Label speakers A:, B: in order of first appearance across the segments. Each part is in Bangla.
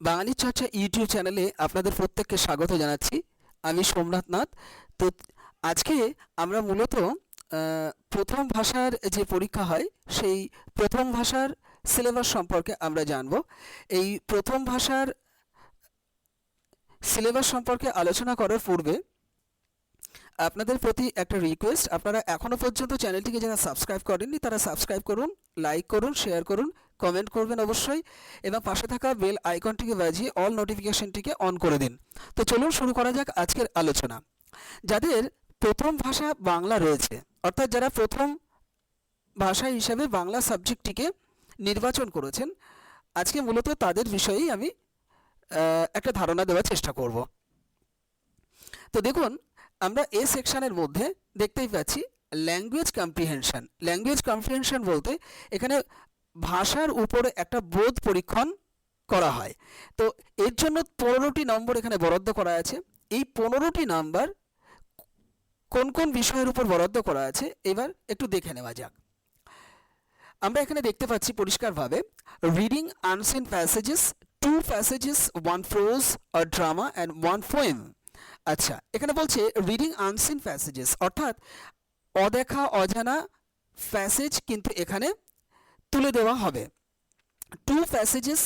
A: বাঙালি চর্চা ইউটিউব চ্যানেলে আপনাদের প্রত্যেককে স্বাগত জানাচ্ছি। আমি সোমনাথ নাথ। তো আজকে আমরা মূলত প্রথম ভাষার যে পরীক্ষা হয়, সেই প্রথম ভাষার সিলেবাস সম্পর্কে আমরা জানব। এই প্রথম ভাষার সিলেবাস সম্পর্কে আলোচনা করার পূর্বে আপনাদের প্রতি একটা রিকোয়েস্ট আপনারা এখনও পর্যন্ত চ্যানেলটিকে যারা সাবস্ক্রাইব করেননি, তারা সাবস্ক্রাইব করুন লাইক করুন শেয়ার করুন কমেন্ট করবেন অবশ্যই এবং পাশে থাকা বেল আইকনটিকে বাজিয়ে অল নোটিফিকেশনটিকে অন করে দিন। তো চলুন শুরু করা যাক আজকের আলোচনা। যাদের প্রথম ভাষা বাংলা রয়েছে, অর্থাৎ যারা প্রথম ভাষা হিসাবে বাংলা সাবজেক্টটিকে নির্বাচন করেছেন, আজকে মূলত তাদের বিষয়েই আমি একটা ধারণা দেওয়ার চেষ্টা করব। তো দেখুন, আমরা এ সেকশনের মধ্যে দেখতেই পাচ্ছি ল্যাঙ্গুয়েজ কম্প্রিহেনশন ল্যাঙ্গুয়েজ কম্প্রিহেনশন বলতে এখানে ভাষার উপরে একটা বোধ পরীক্ষণ করা হয়। তো এর জন্য পনেরোটি নম্বর এখানে বরাদ্দ করা আছে। এই পনেরোটি নাম্বার কোন কোন বিষয়ের উপর বরাদ্দ করা আছে, এবার একটু দেখে নেওয়া যাক। আমরা এখানে দেখতে পাচ্ছি পরিষ্কারভাবে reading unseen passages two passages one prose a drama and one poem আচ্ছা এখানে বলছে রিডিং আনসিন প্যাসেজেস অর্থাৎ অদেখা অজানা প্যাসেজ কিন্তু এখানে তুলে দেওয়া হবে। টু প্যাসেজেস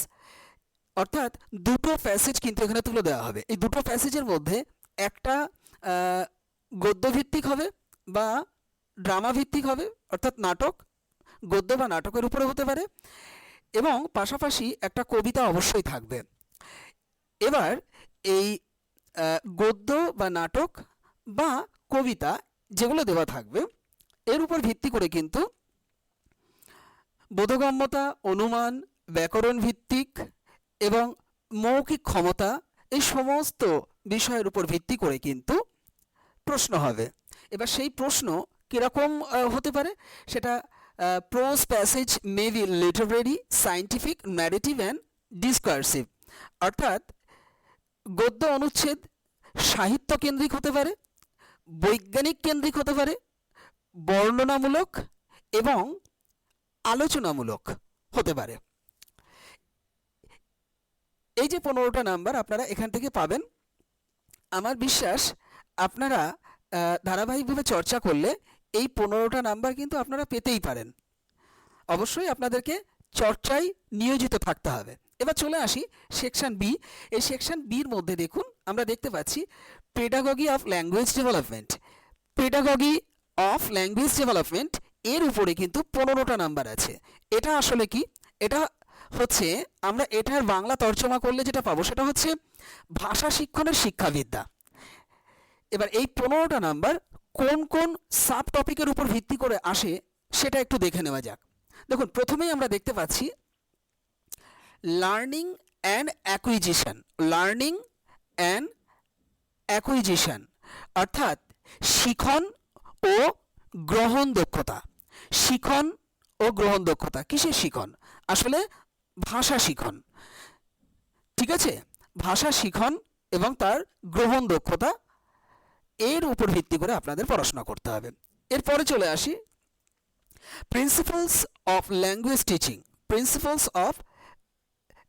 A: অর্থাৎ দুটো প্যাসেজ কিন্তু এখানে তুলে দেওয়া হবে। এই দুটো প্যাসেজের মধ্যে একটা গদ্যভিত্তিক হবে বা ড্রামা ভিত্তিক হবে, অর্থাৎ নাটক, গদ্য বা নাটকের উপরে হতে পারে এবং পাশাপাশি একটা কবিতা অবশ্যই থাকবে। এবার এই গদ্য বা নাটক বা কবিতা যেগুলো দেওয়া থাকবে, এর উপর ভিত্তি করে কিন্তু বোধগম্যতা, অনুমান, ব্যাকরণ ভিত্তিক এবং মৌখিক ক্ষমতা এই সমস্ত বিষয়ের উপর ভিত্তি করে কিন্তু প্রশ্ন হবে। এবার সেই প্রশ্ন কীরকম হতে পারে? সেটা prose passage may be literary scientific narrative and discursive অর্থাৎ গদ্য অনুচ্ছেদ সাহিত্য কেন্দ্রিক হতে পারে, বৈজ্ঞানিক কেন্দ্রিক হতে পারে, বর্ণনামূলক এবং আলোচনামূলক হতে পারে। এই যে পনেরোটা নাম্বার আপনারা এখান থেকে পাবেন। আমার বিশ্বাস আপনারা ধারাবাহিকভাবে চর্চা করলে এই পনেরোটা নাম্বার কিন্তু আপনারা পেতেই পারেন। অবশ্যই আপনাদেরকে চর্চায় নিয়োজিত থাকতে হবে। এবার চলে আসি সেকশন বি। এই সেকশন বির মধ্যে দেখুন, আমরা দেখতে পাচ্ছি pedagogy of language development pedagogy of language development এর উপরে কিন্তু পনেরোটা নাম্বার আছে। এটা আসলে কি? এটা হচ্ছে আমরা এটার বাংলা তর্জমা করলে যেটা পাবো সেটা হচ্ছে ভাষা শিক্ষণের শিক্ষাবিদ্যা। এবার এই পনেরোটা নাম্বার কোন কোন সাব টপিকের উপর ভিত্তি করে আসে সেটা একটু দেখে নেওয়া যাক। দেখুন, প্রথমেই আমরা দেখতে পাচ্ছি learning and acquisition learning and acquisition অর্থাৎ শিখন ও গ্রহণ দক্ষতা। শিখন ও গ্রহণ দক্ষতা। কিসের শিখন? আসলে ভাষা শিখন। ঠিক আছে? ভাষা শিখন এবং তার গ্রহণ দক্ষতা, এর উপর ভিত্তি করে আপনাদের পড়াশোনা করতে হবে। এরপরে চলে আসি। Principles of language teaching principles of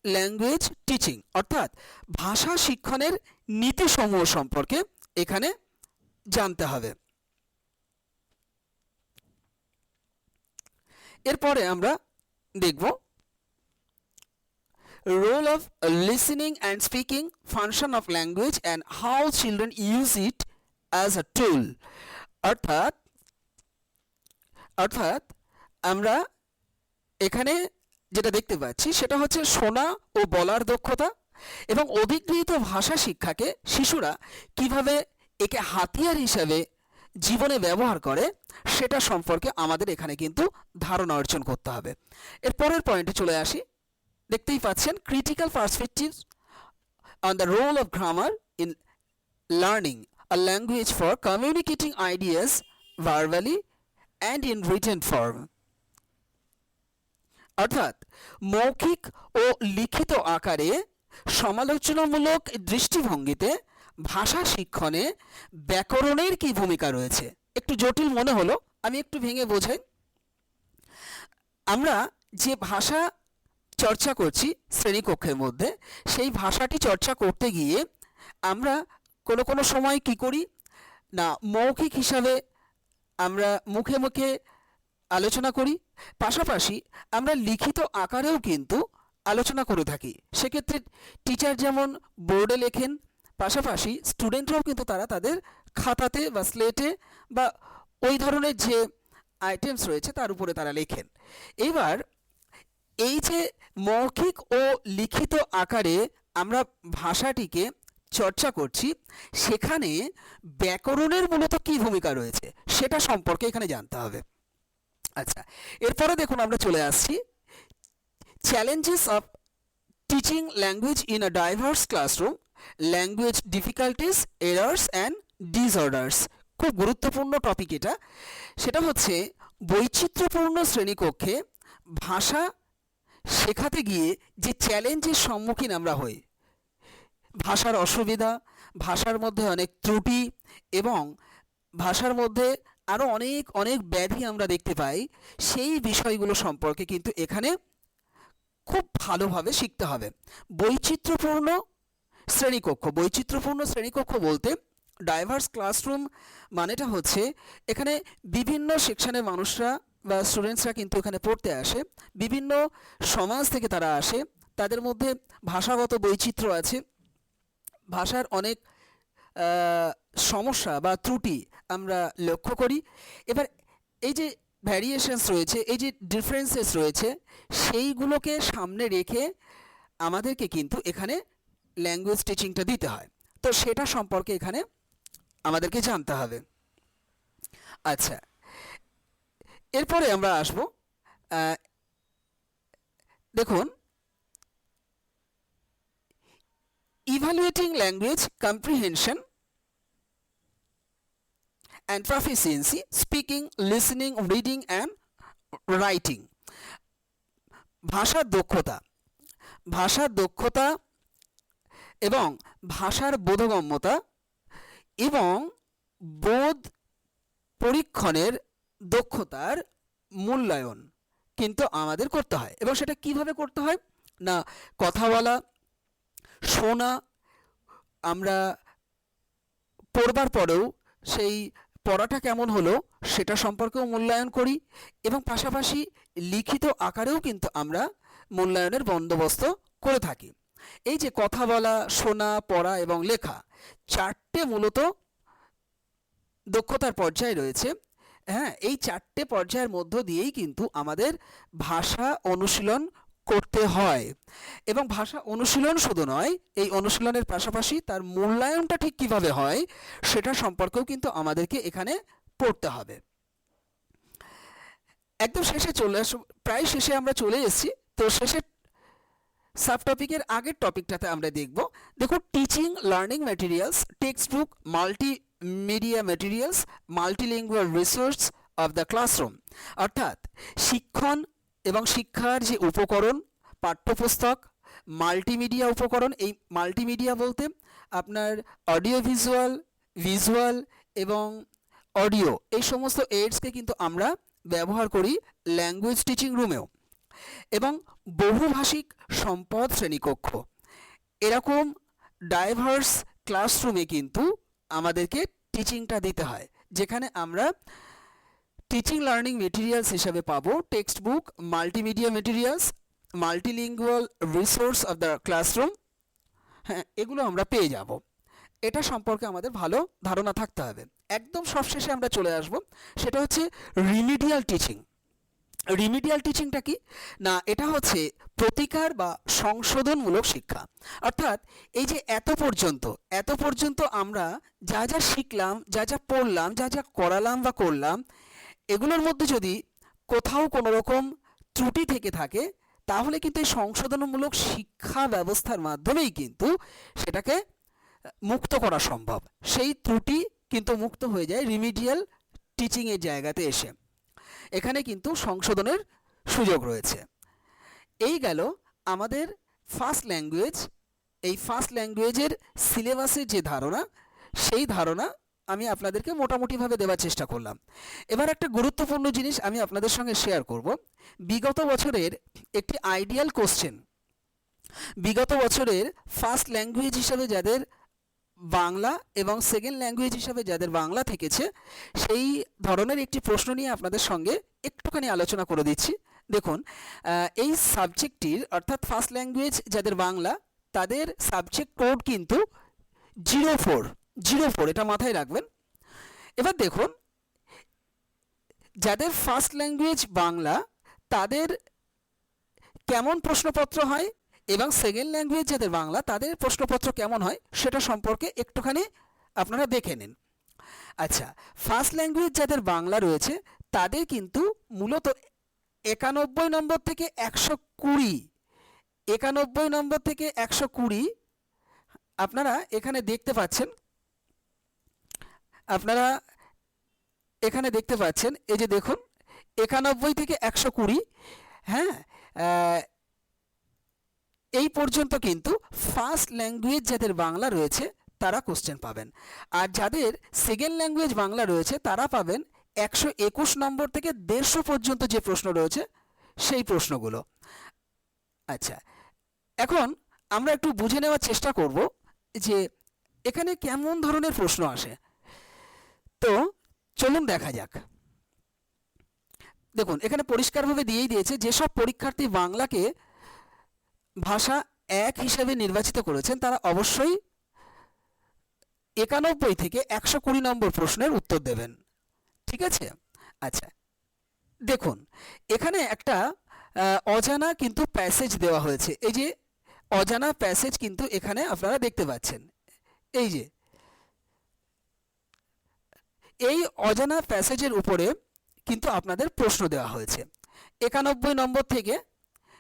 A: language teaching অর্থাৎ ভাষা শিক্ষণের নীতিসমূহ সম্পর্কে এখানে জানতে হবে। এরপরে আমরা দেখব role of listening and speaking function of language and how children use it as a tool অর্থাৎ অর্থাৎ আমরা এখানে যেটা দেখতে পাচ্ছি, সেটা হচ্ছে শোনা ও বলার দক্ষতা এবং অধিকৃত ভাষা শিক্ষাকে শিশুরা কীভাবে একে হাতিয়ার হিসাবে জীবনে ব্যবহার করে, সেটা সম্পর্কে আমাদের এখানে কিন্তু ধারণা অর্জন করতে হবে। এর পরের পয়েন্টে চলে আসি। দেখতেই পাচ্ছেন critical perspective on the role of grammar in learning a language for communicating ideas verbally and in written form. অর্থাৎ, মৌখিক ও লিখিত আকারে সমালোচনামূলক দৃষ্টিভঙ্গিতে ভাষা শিক্ষণে ব্যাকরণের কি ভূমিকা রয়েছে? একটু জটিল মনে হলো, আমি একটু ভেঙে বোঝাই। আমরা যে ভাষা চর্চা করছি শ্রেণীকক্ষের মধ্যে, সেই ভাষাটি চর্চা করতে গিয়ে আমরা কোনো কোনো সময় কি করি? না, মৌখিক হিসাবে আমরা মুখে মুখে আলোচনা করি। পাশাপাশি আমরা লিখিত আকারেও কিন্তু আলোচনা করে থাকি। সেক্ষেত্রে টিচার যেমন বোর্ডে লেখেন পাশাপাশি স্টুডেন্টরাও কিন্তু তারা তাদের খাতাতে বা স্লেটে বা ওই ধরনের যে আইটেমস রয়েছে তার উপরে তারা লেখেন। এবার এই যে মৌখিক ও লিখিত আকারে আমরা ভাষাটিকে চর্চা করছি, সেখানে ব্যাকরণের মূলত কী ভূমিকা রয়েছে সেটা সম্পর্কে এখানে জানতে হবে। আচ্ছা এরপরে দেখুন আমরা চলে আসছি। Challenges of teaching language in a diverse classroom language difficulties errors and disorders খুব গুরুত্বপূর্ণ টপিক এটা। সেটা হচ্ছে বৈচিত্র্যপূর্ণ শ্রেণীকক্ষে ভাষা শেখাতে গিয়ে যে চ্যালেঞ্জের সম্মুখীন আমরা হই। ভাষার অসুবিধা, ভাষার মধ্যে অনেক ত্রুটি এবং ভাষার মধ্যে আরও অনেক অনেক ব্যাধি আমরা দেখতে পাই, সেই বিষয়গুলো সম্পর্কে কিন্তু এখানে খুব ভালোভাবে শিখতে হবে। বৈচিত্র্যপূর্ণ শ্রেণীকক্ষ, বৈচিত্র্যপূর্ণ শ্রেণীকক্ষ বলতে ডাইভার্স ক্লাসরুম মানেটা হচ্ছে এখানে বিভিন্ন সেকশনের মানুষরা বা স্টুডেন্টসরা কিন্তু এখানে পড়তে আসে, বিভিন্ন সমাজ থেকে তারা আসে, তাদের মধ্যে ভাষাগত বৈচিত্র্য আছে, ভাষার অনেক সমস্যা বা ত্রুটি আমরা লক্ষ্য করি। এবার এই যে ভ্যারিয়েশনস রয়েছে, এই যে ডিফারেন্সেস রয়েছে, সেইগুলোকে সামনে রেখে আমাদেরকে কিন্তু এখানে ল্যাঙ্গুয়েজ টিচিংটা দিতে হয়। তো সেটা সম্পর্কে এখানে আমাদেরকে জানতে হবে। আচ্ছা এরপরে আমরা আসব দেখুন evaluating language comprehension and proficiency speaking listening reading and writing ভাষার দক্ষতা ভাষার দক্ষতা এবং ভাষার বোধগম্যতা এবং বোধ পরীক্ষণের দক্ষতার মূল্যায়ন কিন্তু আমাদের করতে হয়। এবং সেটা কীভাবে করতে হয়? না, কথা বলা, শোনা, আমরা পড়বার পরেও সেই পড়াটা কেমন হলো সেটা সম্পর্কেও মূল্যায়ন করি এবং পাশাপাশি লিখিত আকারেও কিন্তু আমরা মূল্যায়নের বন্দোবস্ত করে থাকি। এই যে কথা বলা, শোনা, পড়া এবং লেখা চারটে মূলত দক্ষতার পর্যায় রয়েছে। হ্যাঁ এই চারটে পর্যায়ের মধ্য দিয়েই কিন্তু আমাদের ভাষা অনুশীলন করতে হয়। এবং ভাষা অনুশীলন শুধু নয়, এই অনুশীলনের পাশাপাশি তার মূল্যায়নটা ঠিক কীভাবে হয় সেটা সম্পর্কেও কিন্তু আমাদেরকে এখানে পড়তে হবে। একদম শেষে চলে আস, প্রায় শেষে আমরা চলে এসেছি। তো শেষের সাব টপিকের আগের টপিকটাতে আমরা দেখব। দেখো teaching learning materials textbook multimedia materials multilingual resource of the classroom অর্থাৎ শিক্ষণ এবং শিক্ষার যে উপকরণ, পাঠ্যপুস্তক মাল্টিমিডিয়া উপকরণ, এই মাল্টিমিডিয়া বলতে আপনার অডিও ভিজুয়াল ভিজুয়াল এবং অডিও এই সমস্ত এইডসকে কিন্তু আমরা ব্যবহার করি ল্যাঙ্গুয়েজ টিচিং রুমেও এবং বহুভাষিক সম্পদ শ্রেণীকক্ষ। এরকম ডাইভার্স ক্লাসরুমে কিন্তু আমাদেরকে টিচিংটা দিতে হয়, যেখানে আমরা টিচিং লার্নিং মেটেরিয়ালস হিসাবে পাবো textbook multimedia materials multilingual resource of the classroom হ্যাঁ এগুলো আমরা পেয়ে যাব। এটা সম্পর্কে আমাদের ভালো ধারণা থাকতে হবে। একদম সবশেষে আমরা চলে আসব, সেটা হচ্ছে রিমিডিয়াল টিচিং রিমিডিয়াল টিচিংটা কি? না, এটা হচ্ছে প্রতিকার বা সংশোধনমূলক শিক্ষা। অর্থাৎ এই যে এত পর্যন্ত এত পর্যন্ত আমরা যা যা শিখলাম, যা যা পড়লাম, যা যা করালাম বা করলাম, এগুলোর মধ্যে যদি কোথাও কোনো রকম ত্রুটি থেকে থাকে, তাহলে কিন্তু এই সংশোধনমূলক শিক্ষা ব্যবস্থার মাধ্যমেই কিন্তু সেটাকে মুক্ত করা সম্ভব। সেই ত্রুটি কিন্তু মুক্ত হয়ে যায় রিমিডিয়াল টিচিংয়ের জায়গাতে এসে। এখানে কিন্তু সংশোধনের সুযোগ রয়েছে। এই গেল আমাদের ফার্স্ট ল্যাঙ্গুয়েজ এই ফার্স্ট ল্যাঙ্গুয়েজের সিলেবাসের যে ধারণা, সেই ধারণা আমি আপনাদেরকে মোটামুটিভাবে দেওয়ার চেষ্টা করলাম। এবার একটা গুরুত্বপূর্ণ জিনিস আমি আপনাদের সঙ্গে শেয়ার করব। বিগত বছরের একটি আইডিয়াল কোশ্চেন বিগত বছরের ফার্স্ট ল্যাঙ্গুয়েজ হিসাবে যাদের বাংলা এবং সেকেন্ড ল্যাঙ্গুয়েজ হিসাবে যাদের বাংলা থেকেছে, সেই ধরনের একটি প্রশ্ন নিয়ে আপনাদের সঙ্গে একটুখানি আলোচনা করে দিচ্ছি। দেখুন এই সাবজেক্টটির অর্থাৎ ফার্স্ট ল্যাঙ্গুয়েজ যাদের বাংলা, তাদের সাবজেক্ট কোড কিন্তু জিরো ফোর জিরো ফোর এটা মাথায় রাখবেন। এবার দেখুন, যাদের ফার্স্ট ল্যাঙ্গুয়েজ বাংলা, তাদের কেমন প্রশ্নপত্র হয়? এবং সেকেন্ড ল্যাঙ্গুয়েজ যাদের বাংলা, তাদের প্রশ্নপত্র কেমন হয় সেটা সম্পর্কে একটুখানি আপনারা দেখে নিন। আচ্ছা ফার্স্ট ল্যাঙ্গুয়েজ যাদের বাংলা রয়েছে, তাদের কিন্তু মূলত একানব্বই নম্বর থেকে একশো কুড়ি, একানব্বই নম্বর থেকে একশো কুড়ি, আপনারা এখানে দেখতে পাচ্ছেন, আপনারা এখানে দেখতে পাচ্ছেন, এই যে দেখুন, একানব্বই থেকে একশো কুড়ি হ্যাঁ এই পর্যন্ত কিন্তু ফার্স্ট ল্যাঙ্গুয়েজ যাদের বাংলা রয়েছে, তারা কোশ্চেন পাবেন। আর যাদের সেকেন্ড ল্যাঙ্গুয়েজ বাংলা রয়েছে, তারা পাবেন একশো একুশ নম্বর থেকে দেড়শো পর্যন্ত যে প্রশ্ন রয়েছে, সেই প্রশ্নগুলো। আচ্ছা এখন আমরা একটু বুঝে নেওয়ার চেষ্টা করব যে এখানে কেমন ধরনের প্রশ্ন আসে। তো চলুন দেখা যাক। দেখুন, এখানে পরিষ্কারভাবে দিয়েই দিয়েছে, যেসব পরীক্ষার্থী বাংলাকে ভাষা এক হিসাবে নির্বাচিত করেছেন, তারা অবশ্যই একানব্বই থেকে একশো কুড়ি নম্বর প্রশ্নের উত্তর দেবেন। ঠিক আছে? আচ্ছা দেখুন, এখানে একটা অজানা কিন্তু প্যাসেজ দেওয়া হয়েছে। এই যে, অজানা প্যাসেজ কিন্তু এখানে আপনারা দেখতে পাচ্ছেন। এই যে, এই অজানা প্যাসেজের উপরে কিন্তু আপনাদের প্রশ্ন দেওয়া হয়েছে। একানব্বই নম্বর থেকে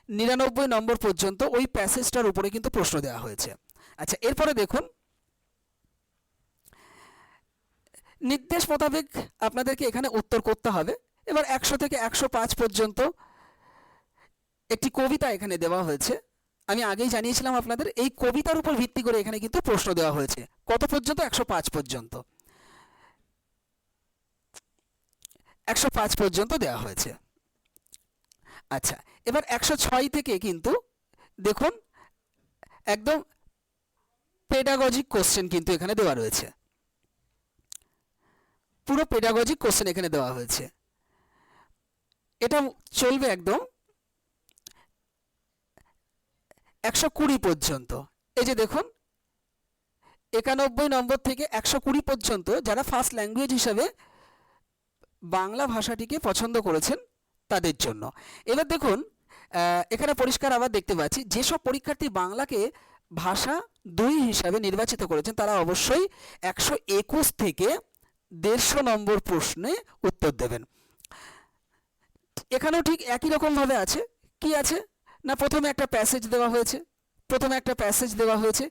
A: নিরানব্বই নম্বর পর্যন্ত ওই প্যাসেজটার উপরে কিন্তু প্রশ্ন দেওয়া হয়েছে। আচ্ছা এরপরে দেখুন। নির্দেশ মোতাবেক আপনাদেরকে এখানে উত্তর করতে হবে। এবার একশো থেকে একশো পাঁচ পর্যন্ত একটি কবিতা এখানে দেওয়া হয়েছে। আমি আগেই জানিয়েছিলাম আপনাদের, এই কবিতার উপর ভিত্তি করে এখানে কিন্তু প্রশ্ন দেওয়া হয়েছে। কত পর্যন্ত? একশো পাঁচ পর্যন্ত। একশো পাঁচ পর্যন্ত দেওয়া হয়েছে। আচ্ছা এবার একশো ছয় থেকে কিন্তু দেখুন, একদম পেডাগজিক কোশ্চেন কিন্তু এখানে দেওয়া রয়েছে। পুরো পেডাগজিক কোশ্চেন এখানে দেওয়া হয়েছে। এটা চলবে একদম একশো কুড়ি পর্যন্ত। এই যে দেখুন, একানব্বই নম্বর থেকে একশো কুড়ি পর্যন্ত যারা ফার্স্ট ল্যাঙ্গুয়েজ হিসাবে বাংলা ভাষাটিকে পছন্দ করেছেন তাদের জন্য। এবার দেখুন এখানে পরিষ্কার আবার দেখতে পাচ্ছি, যেসব পরীক্ষার্থী বাংলাকে ভাষা দুই হিসাবে নির্বাচিত করেছেন, তারা অবশ্যই একশো একুশ থেকে দেড়শো নম্বর প্রশ্নে উত্তর দেবেন। এখানেও ঠিক একই রকমভাবে আছে। কি আছে? না, প্রথমে একটা প্যাসেজ দেওয়া হয়েছে, প্রথমে একটা প্যাসেজ দেওয়া হয়েছে।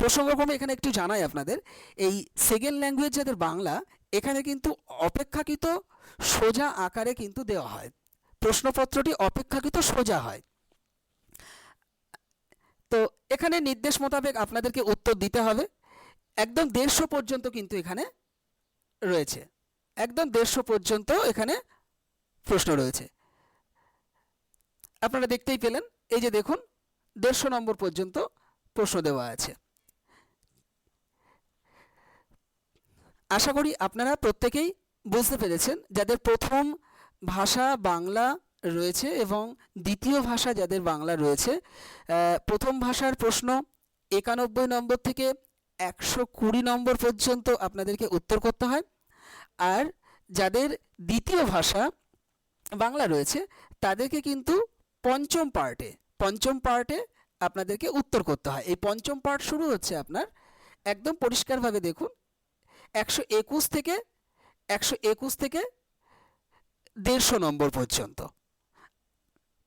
A: প্রসঙ্গক্রমে এখানে একটু জানাই আপনাদের, এই সেকেন্ড ল্যাঙ্গুয়েজ যাদের বাংলা এখানে কিন্তু অপেক্ষাকৃত সোজা আকারে কিন্তু দেওয়া হয়। প্রশ্নপত্রটি অপেক্ষাকৃত সোজা হয়। তো এখানে নির্দেশ মোতাবেক আপনাদেরকে উত্তর দিতে হবে। একদম দেড়শো পর্যন্ত কিন্তু এখানে রয়েছে। একদম দেড়শো পর্যন্ত এখানে প্রশ্ন রয়েছে। আপনারা দেখতেই পেলেন। এই যে দেখুন, দেড়শো নম্বর পর্যন্ত প্রশ্ন দেওয়া আছে। আশা করি আপনারা প্রত্যেকেই বুঝতে পেরেছেন যাদের প্রথম ভাষা বাংলা রয়েছে এবং দ্বিতীয় ভাষা যাদের বাংলা রয়েছে প্রথম ভাষার প্রশ্ন একানব্বই নম্বর থেকে একশো কুড়ি নম্বর পর্যন্ত আপনাদেরকে উত্তর করতে হয়। আর যাদের দ্বিতীয় ভাষা বাংলা রয়েছে, তাদেরকে কিন্তু পঞ্চম পার্টে পঞ্চম পার্টে আপনাদেরকে উত্তর করতে হয়। এই পঞ্চম পার্ট শুরু হচ্ছে আপনার একদম পরিষ্কারভাবে দেখুন। একশো একুশ থেকে, একশো একুশ থেকে দেড়শো নম্বর পর্যন্ত।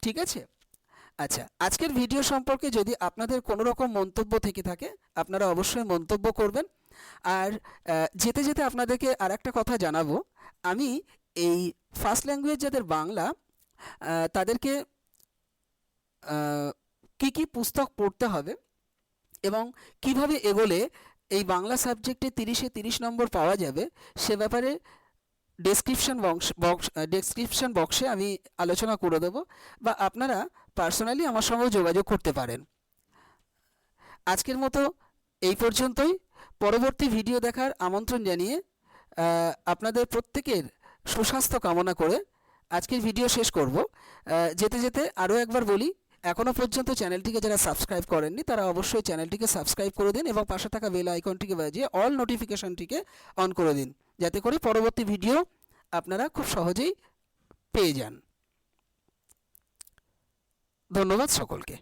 A: ঠিক আছে? আচ্ছা আজকের ভিডিও সম্পর্কে যদি আপনাদের কোনো রকম মন্তব্য থেকে থাকে, আপনারা অবশ্যই মন্তব্য করবেন। আর যেতে যেতে আপনাদেরকে আর একটা কথা জানাব। আমি এই ফার্স্ট ল্যাঙ্গুয়েজ যাদের বাংলা তাদেরকে কি কি পুস্তক পড়তে হবে এবং কীভাবে এগোলে এই বাংলা সাবজেক্টে তিরিশে তিরিশ নম্বর পাওয়া যাবে, সে ব্যাপারে ডেসক্রিপশন বক্স বক্স ডেসক্রিপশন বক্সে আমি আলোচনা করে দেবো বা আপনারা পার্সোনালি আমার সঙ্গেও যোগাযোগ করতে পারেন। আজকের মতো এই পর্যন্তই। পরবর্তী ভিডিও দেখার আমন্ত্রণ জানিয়ে আপনাদের প্রত্যেকের সুস্বাস্থ্য কামনা করে আজকের ভিডিও শেষ করব। যেতে যেতে আরও একবার বলি এখনও পর্যন্ত চ্যানেলটিকে যারা সাবস্ক্রাইব করেননি, তারা অবশ্যই চ্যানেলটিকে সাবস্ক্রাইব করে দিন এবং পাশে থাকা বেল আইকনটিকে বাজিয়ে অল নোটিফিকেশনটিকে অন করে দিন, যাতে করে পরবর্তী ভিডিও আপনারা খুব সহজেই পেয়ে যান। ধন্যবাদ সকলকে।